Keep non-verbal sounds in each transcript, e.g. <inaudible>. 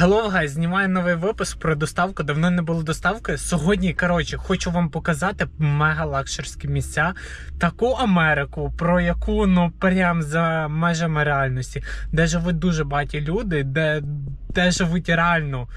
Hello, guys, знімаю новий випуск про доставку. Давно не було доставки. Сьогодні, коротше, хочу вам показати мега лакшерські місця, таку Америку, про яку ну прям за межами реальності, де живуть дуже багаті люди, де, де живуть реально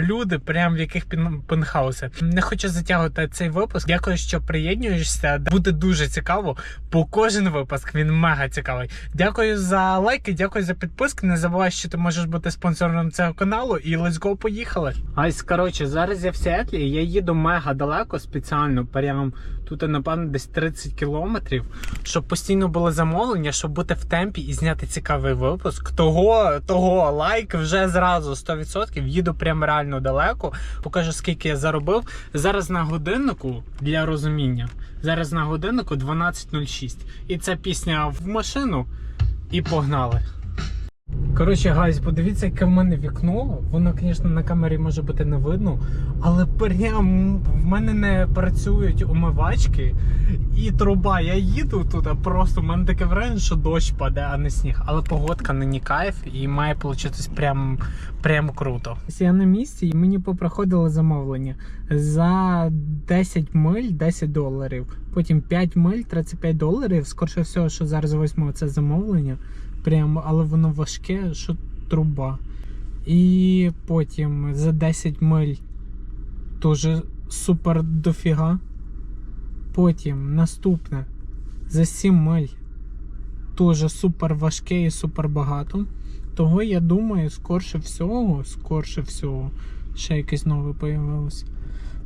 люди, прям в яких пентхауси. Не хочу затягувати цей випуск. Дякую, що приєднуєшся. Буде дуже цікаво, бо кожен випуск він мега цікавий. Дякую за лайки, дякую за підписки. Не забувай, що ти можеш бути спонсором цього каналу. І let's go, поїхали. Айс, коротше, зараз я в Сіетлі. Я їду мега далеко спеціально. Прям тут, напевно, десь 30 кілометрів, щоб постійно було замовлення, щоб бути в темпі і зняти цікавий випуск. Того, того лайк вже зразу 100%. Їду прям реально далеко. Покажу, скільки я заробив. Зараз на годиннику для розуміння. Зараз на годиннику 12.06. І це пісня в машину. І погнали. Коротше, гайз, подивіться, яке в мене вікно. Воно, звісно, на камері може бути не видно, але прям в мене не працюють умивачки і труба. Я їду тут, а просто в мене таке враження, що дощ паде, а не сніг. Але погодка нині кайф і має получитись прям, прям круто. Я на місці і мені попроходило замовлення за 10 миль 10 доларів. Потім 5 миль 35 доларів. Скорше всього, що зараз візьму це замовлення. Прям, але воно важке, що труба. І потім за 10 миль теж супер дофіга. Потім наступне за 7 миль теж супер важке і супер багато. Того я думаю, скорше всього, скорше всього, ще якесь нове появилось.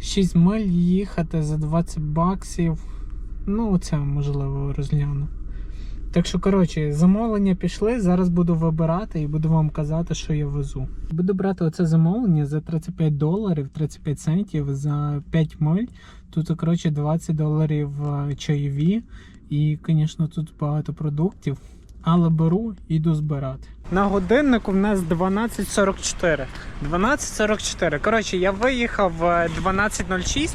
6 миль їхати за 20 баксів. Ну, це можливо розгляну. Так що, коротше, замовлення пішли. Зараз буду вибирати і буду вам казати, що я везу. Буду брати оце замовлення за 35 доларів, 35 центів за 5 миль. Тут, коротше, 20 доларів е, чайові. І, звісно, тут багато продуктів. Але беру і йду збирати. На годиннику в нас 12.44. 12.44. Коротше, я виїхав е, 12.06.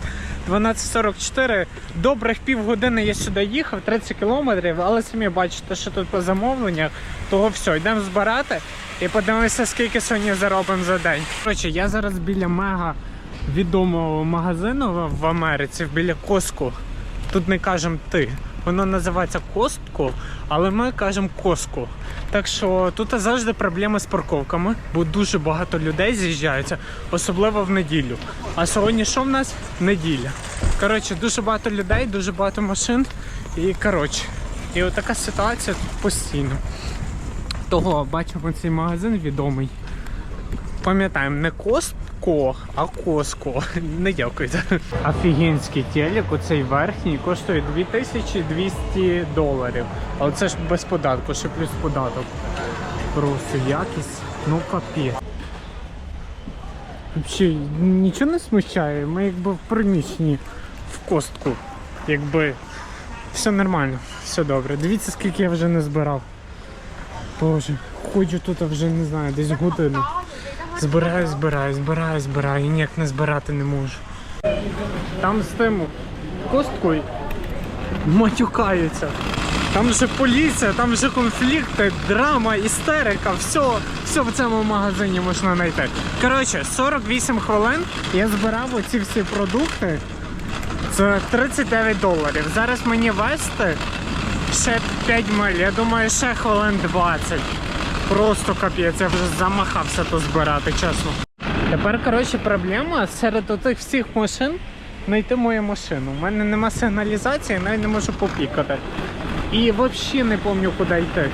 12.44. Добрих півгодини я сюди їхав, 30 кілометрів, але самі бачите, що тут по замовленнях. Того все, йдемо збирати і подивимося, скільки сьогодні заробимо за день. Коротше, я зараз біля мега відомого магазину в Америці, біля Коску. Тут не кажемо ти. Воно називається Костко, але ми кажемо Коско. Так що тут завжди проблеми з парковками, бо дуже багато людей з'їжджаються, особливо в неділю. А сьогодні що в нас? Неділя. Коротше, дуже багато людей, дуже багато машин. І коротше, і отака ситуація тут постійно. Того бачимо цей магазин відомий. Пам'ятаємо, не Костко, а Коско. <laughs> Не дякуйте. Офігенський телек, оцей верхній, коштує 2200 доларів. Але це ж без податку, ще плюс податок. Просто якість, ну капець. Взагалі, нічого не смущає. Ми якби в приміщенні в костку. Якби все нормально, все добре. Дивіться, скільки я вже не збирав. Боже, ходжу тут вже не знаю, десь годину. Збираю, збираю, збираю, збираю і ніяк не збирати не можу. Там з тим косткою матюкаються. Там вже поліція, там вже конфлікти, драма, істерика, все, все в цьому магазині можна знайти. Коротше, 48 хвилин я збирав оці всі продукти. Це 39 доларів. Зараз мені вести ще 5 миль. Я думаю, ще хвилин 20. Просто капець, я вже замахався то збирати, чесно. Тепер, коротше, проблема серед отих всіх машин знайти мою машину. У мене нема сигналізації, навіть не можу попікати. І взагалі не пам'ятаю, куди йти.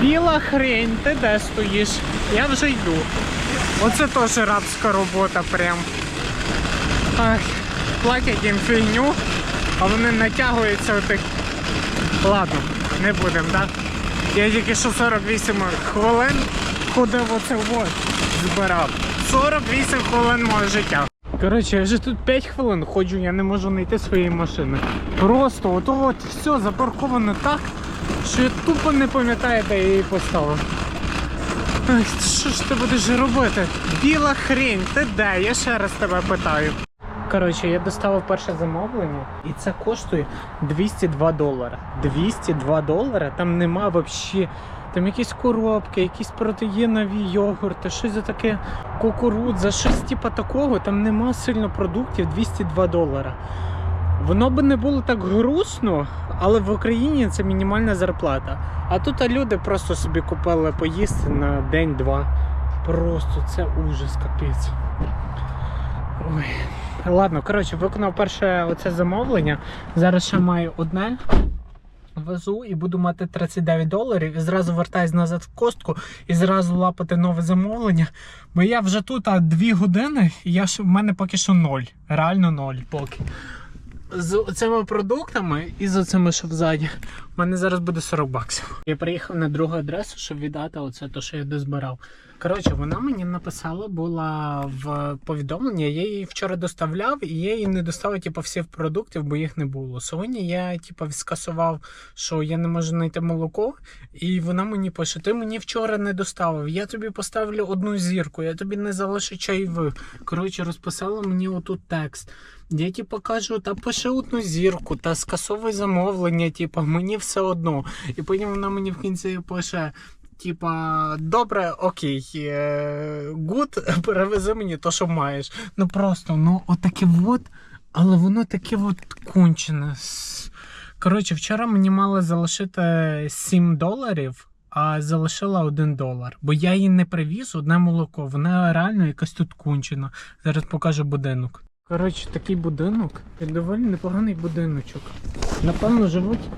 Біла хрень, ти де стоїш? Я вже йду. Оце теж рабська робота прям. Ах, платять їм фігню, а вони натягуються отих. Ладно, не будемо, так? Я тільки що 48 хвилин ходив оце вот, збирав. 48 хвилин мого життя. Коротше, я вже тут 5 хвилин ходжу, я не можу знайти своєї машини. Просто ото от все запарковано так, що я тупо не пам'ятаю, де я її поставив. Ай, що ж ти будеш робити? Біла хрень, ти де? Я ще раз тебе питаю. Коротше, я доставив перше замовлення, і це коштує 202 долари. 202 долари, там нема взагалі. Там якісь коробки, якісь протеїнові йогурти, щось за таке кукурудза, щось типа такого, там нема сильно продуктів 202 долара. Воно би не було так грустно, але в Україні це мінімальна зарплата. А тут люди просто собі купили поїсти на день-два. Просто це ужас, капець. Ой. Ладно, коротше, виконав перше оце замовлення. Зараз ще маю одне. Везу і буду мати 39 доларів і зразу вертаюсь назад в костку і зразу лапати нове замовлення. Бо я вже тут а, 2 години, і я ж в мене поки що ноль. Реально ноль поки. З цими продуктами і з оцими, що взаді, в мене зараз буде 40 баксів. Я приїхав на другу адресу, щоб віддати оце те, що я дозбирав. Коротше, вона мені написала, була в повідомленні, я її вчора доставляв, і я їй не доставив типу, всіх продуктів, бо їх не було. Сьогодні я типу, скасував, що я не можу знайти молоко, і вона мені пише: ти мені вчора не доставив. Я тобі поставлю одну зірку, я тобі не залишу чайових. Коротше, розписала мені отут текст. Я типу кажу, та пиши одну зірку, та скасовуй замовлення, типу, мені все одно. І потім вона мені в кінці пише. Типа, добре, окей, е, гуд, <laughs> перевези мені то, що маєш. Ну просто, ну отаке от, але воно таке от кончене. Коротше, вчора мені мали залишити 7 доларів, а залишила 1 долар. Бо я її не привіз, одне молоко. Вона реально якась тут кончена. Зараз покажу будинок. Коротше, такий будинок. Доволі непоганий будиночок. Напевно, живуть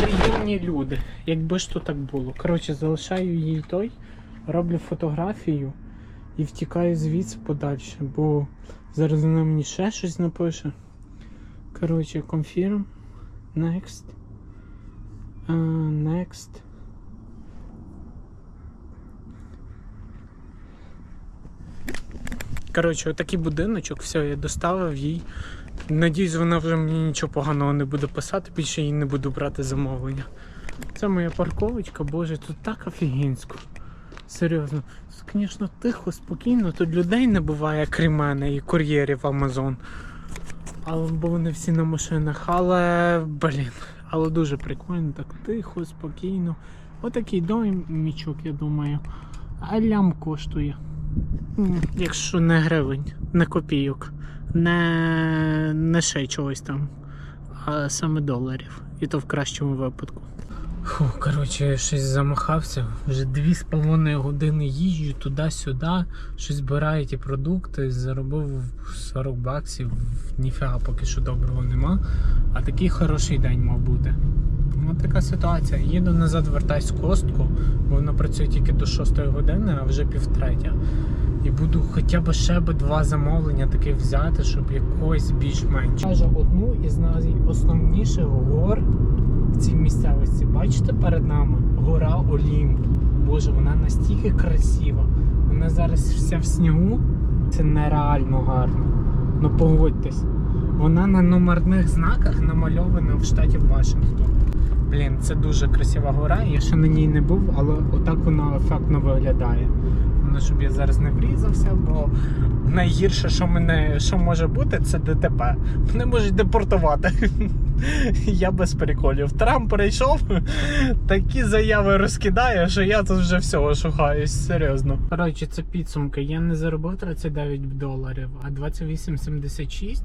приємні люди, якби ж то так було. Коротше, залишаю їй той, роблю фотографію і втікаю звідси подальше, бо зараз вона мені ще щось напише. Коротше, confirm. Next. Uh, next. Коротше, отакий будиночок, все, я доставив їй. Надіюсь, вона вже мені нічого поганого не буде писати, більше їй не буду брати замовлення. Це моя парковочка, боже, тут так офігенсько. Серйозно. Тут, звісно, тихо, спокійно, тут людей не буває, крім мене і кур'єрів Амазон. Бо вони всі на машинах. Але, блін, але дуже прикольно, так тихо, спокійно. Отакий домічок, я думаю. А лям коштує. Якщо не гривень, не копійок, не, не ще чогось там, а саме доларів. І то в кращому випадку. Фу, коротше, я щось замахався. Вже дві з половиною години їжджу туди-сюди, щось збираю ті продукти, заробив 40 баксів, ніфіга поки що доброго нема. А такий хороший день мав бути. Ось така ситуація. Їду назад, вертаюсь в костку, бо вона працює тільки до 6 години, а вже півтретя. І буду хоча б ще б два замовлення таких взяти, щоб якось більш-менш. Кажу, одну із найосновніших гор в цій місцевості. Бачите перед нами гора Олімп. Боже, вона настільки красива. Вона зараз вся в снігу. Це нереально гарно. Ну погодьтесь. Вона на номерних знаках намальована в штаті Вашингтон. Блін, це дуже красива гора. Я ще на ній не був, але отак вона ефектно виглядає. Ну, щоб я зараз не врізався, бо найгірше, що мене що може бути, це ДТП. Мене можуть депортувати. <laughs> Я без приколів. Трамп перейшов, такі заяви розкидає, що я тут вже всього шукаюсь, серйозно. Коротше, це підсумки. Я не заробив 39 доларів, а 28,76,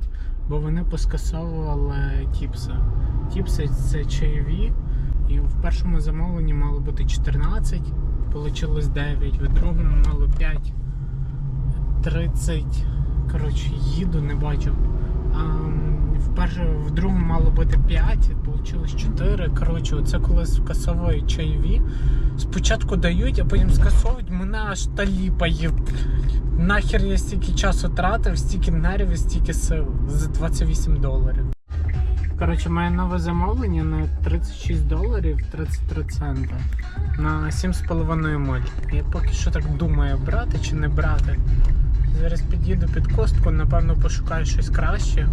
бо вони поскасовували тіпси. Тіпси це чайові. І в першому замовленні мало бути 14, вийшло 9, в другому мало 5. 30. Коротше, їду, не бачу. А, в, перше, в другому мало бути 5, вийшло 4. Коротше, оце коли скасовують чайові. Спочатку дають, а потім скасовують, мене аж таліпає. Нахер я стільки часу тратив, стільки нервів, стільки сил за 28 доларів. Коротше, моє нове замовлення на 36 доларів 33 цента на 7,5 миль. Я поки що так думаю, брати чи не брати. Зараз під'їду під костку, напевно, пошукаю щось краще.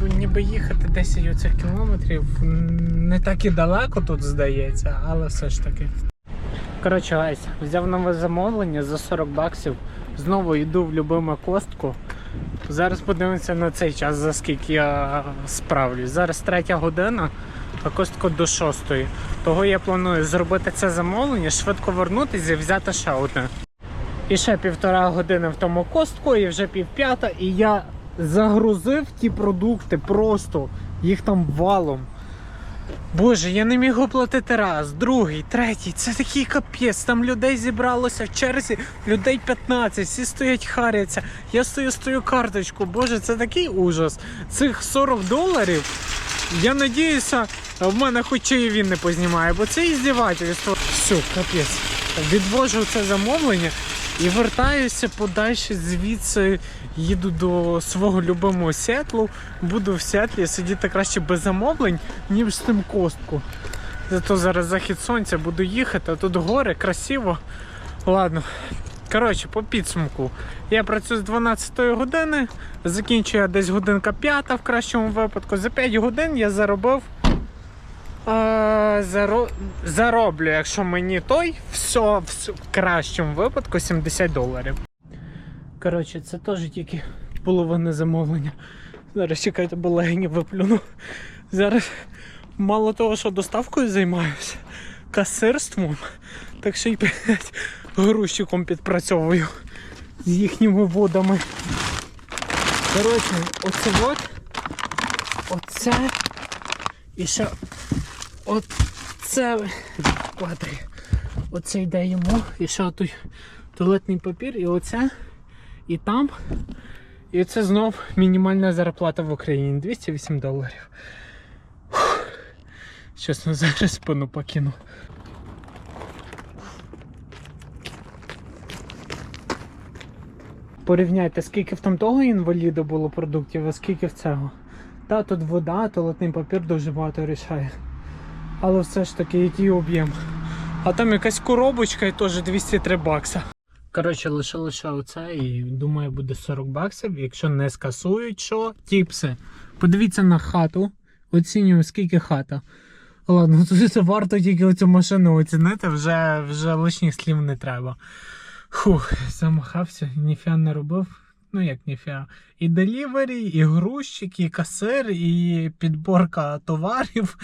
Бо ніби їхати 10 оцих кілометрів не так і далеко тут здається, але все ж таки. Коротше, гайс, взяв нове замовлення за 40 баксів. Знову йду в любиме костку. Зараз подивимося на цей час, за скільки я справлюсь. Зараз третя година, а костко до шостої. Того я планую зробити це замовлення, швидко вернутися і взяти ще одне. І ще півтора години в тому костку, і вже пів п'ята, і я загрузив ті продукти просто, їх там валом. Боже, я не міг оплатити раз, другий, третій. Це такий капець. Там людей зібралося в черзі, людей 15, всі стоять харяться. Я стою, стою карточку. Боже, це такий ужас. Цих 40 доларів. Я надіюся, в мене хоч і він не познімає, бо це іздівательство. Все, капець. Відвожу це замовлення і вертаюся подальше звідси. Їду до свого любимого Сетлу. Буду в Сетлі сидіти краще без замовлень, ніж з тим костку. Зато зараз захід сонця буду їхати, а тут гори, красиво. Ладно. Коротше, по підсумку. Я працюю з 12 години, закінчую десь годинка 5 в кращому випадку. За 5 годин я заробив. Зароблю, якщо мені той, все, в кращому випадку 70 доларів. Коротше, це теж тільки половина замовлення. Зараз чекайте, бо легені виплюну. Зараз мало того, що доставкою займаюся, касирством, так ще й блядь, грузчиком підпрацьовую з їхніми водами. Коротше, оце от, оце і ще оце квадри. Оце йде йому, і ще той туалетний папір, і оце, і там. І це знов мінімальна зарплата в Україні 208 доларів. Чесно, зараз спину покину. Порівняйте, скільки в там того інваліда було продуктів, а скільки в цього. Та тут вода, туалетний папір дуже багато рішає. Але все ж таки, який об'єм. А там якась коробочка і теж 203 бакса. Коротше, лише лише оце і думаю, буде 40 баксів. Якщо не скасують, що тіпси. Подивіться на хату. Оцінюю, скільки хата. Ладно, <laughs> тут варто тільки оцю машину оцінити, вже, вже лишніх слів не треба. Фух, замахався, ніфіга не робив. Ну як ніфіга. І делівері, і грузчик, і касир, і підборка товарів.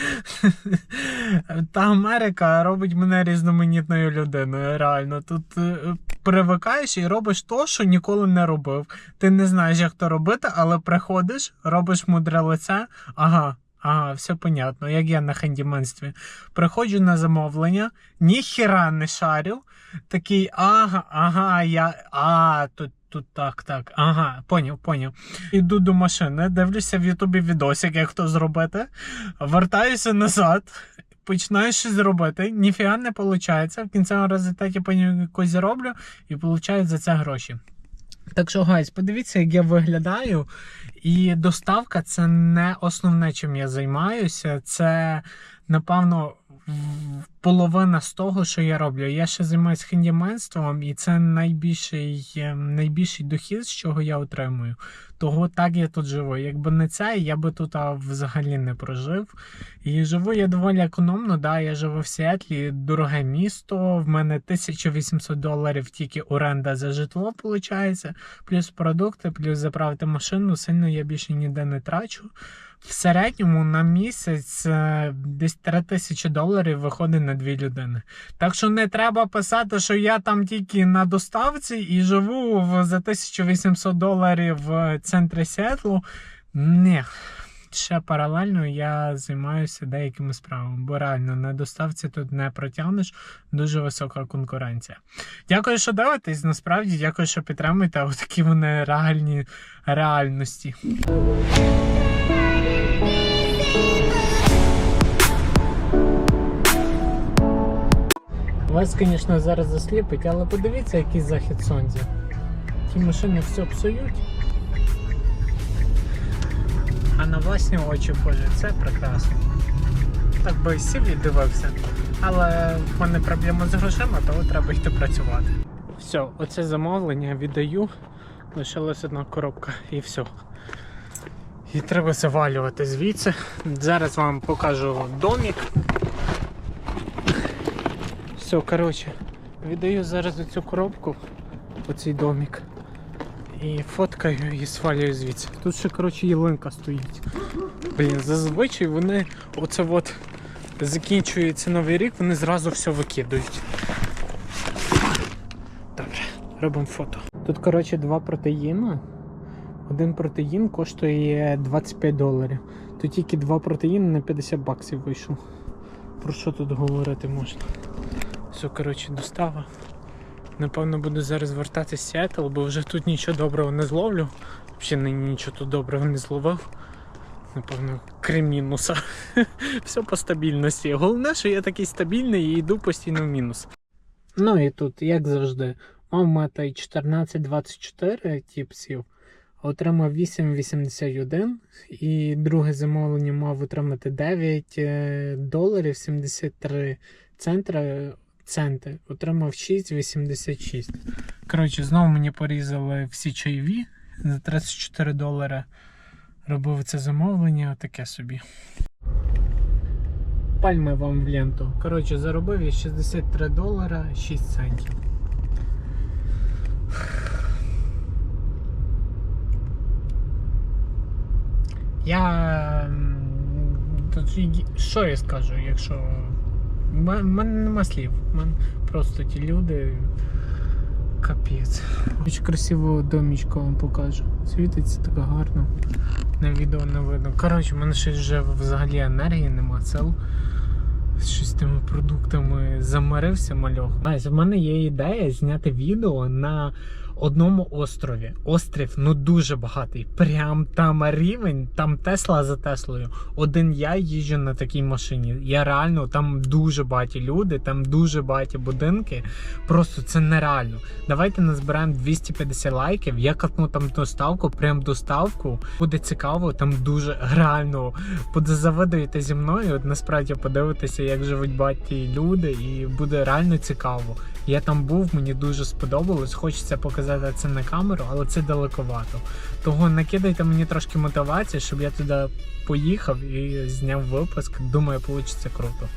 <laughs> Та Америка робить мене різноманітною людиною. Реально, тут е, привикаєш і робиш то, що ніколи не робив. Ти не знаєш, як то робити, але приходиш, робиш мудре лице. Ага. Ага, все понятно, як я на хендіменстві. Приходжу на замовлення, ніхіра не шарю. Такий, ага, ага, я. А, тут, тут так, так. Ага, поняв, поняв. Іду до машини, дивлюся в Ютубі відосик, як то зробити. Вертаюся назад. Починаю щось робити, ніфіга не виходить. В кінцевому результаті потім якось зароблю і получаю за це гроші. Так що, гайс, подивіться, як я виглядаю. І доставка це не основне, чим я займаюся. Це, напевно, половина з того, що я роблю. Я ще займаюся хендіменством, і це найбільший, е, найбільший дохід, з чого я отримую. Того так я тут живу. Якби не це, я би тут а, взагалі не прожив. І живу я доволі економно. Да, я живу в Сіетлі, дороге місто. В мене 1800 доларів тільки оренда за житло, виходить. Плюс продукти, плюс заправити машину. Сильно я більше ніде не трачу. В середньому на місяць е, десь 3000 доларів виходить на дві людини. Так що не треба писати, що я там тільки на доставці і живу в, за 1800 доларів в центрі Сіетлу. Ні. Ще паралельно я займаюся деякими справами, бо реально на доставці тут не протягнеш дуже висока конкуренція. Дякую, що дивитесь. Насправді дякую, що підтримуєте. Отакі вони реальні реальності. Вас, звісно, зараз засліпить, але подивіться, який захід сонця. Ті машини все псують. А на власні очі, боже, це прекрасно. Так би сів і дивився. Але в мене проблема з грошима, тому треба йти працювати. Все, оце замовлення віддаю. Лишилась одна коробка і все. І треба завалювати звідси. Зараз вам покажу домик. Все, коротше, віддаю зараз цю коробку, оцей домик. І фоткаю і свалюю звідси. Тут ще, коротше, ялинка стоїть. Блін, зазвичай вони оце от закінчується новий рік, вони зразу все викидують. Добре, робимо фото. Тут, коротше, два протеїни. Один протеїн коштує 25 доларів. Тут тільки два протеїни на 50 баксів вийшов. Про що тут говорити можна? Все, коротше, достава. Напевно, буду зараз вертатися з Сіетл, бо вже тут нічого доброго не зловлю. Взагалі нічого тут доброго не зловив. Напевно, крім мінуса. <laughs> Все по стабільності. Головне, що я такий стабільний і йду постійно в мінус. Ну і тут, як завжди, мав мати 14-24 тіпсів, отримав 8,81 і друге замовлення мав отримати 9 е, доларів 73 центра. Центи отримав 6,86. Коротше, знову мені порізали всі чайові за 34 долари. Робив це замовлення, таке собі. Пальми вам в ленту. Коротше, заробив я 63 долара 6 центів. Я. Тут що я скажу, якщо. У мене нема слів. У мене просто ті люди. Капець. Дуже красиву домічку вам покажу. Світиться так гарно. На відео не видно. Коротше, в мене щось вже взагалі енергії нема сил. Щось з тими продуктами замарився мальох. Знаєш, в мене є ідея зняти відео на одному острові. Острів ну дуже багатий. Прям там рівень, там Тесла за Теслою. Один я їжджу на такій машині. Я реально там дуже багаті люди, там дуже багаті будинки. Просто це нереально. Давайте назбираємо 250 лайків. Я катну там доставку, прям доставку. Буде цікаво, там дуже реально буде завидуєте зі мною. Насправді подивитися, як живуть багаті люди, і буде реально цікаво. Я там був, мені дуже сподобалось. Хочеться показати це на камеру, але це далековато. Того накидайте мені трошки мотивації, щоб я туди поїхав і зняв випуск. Думаю, вийде круто.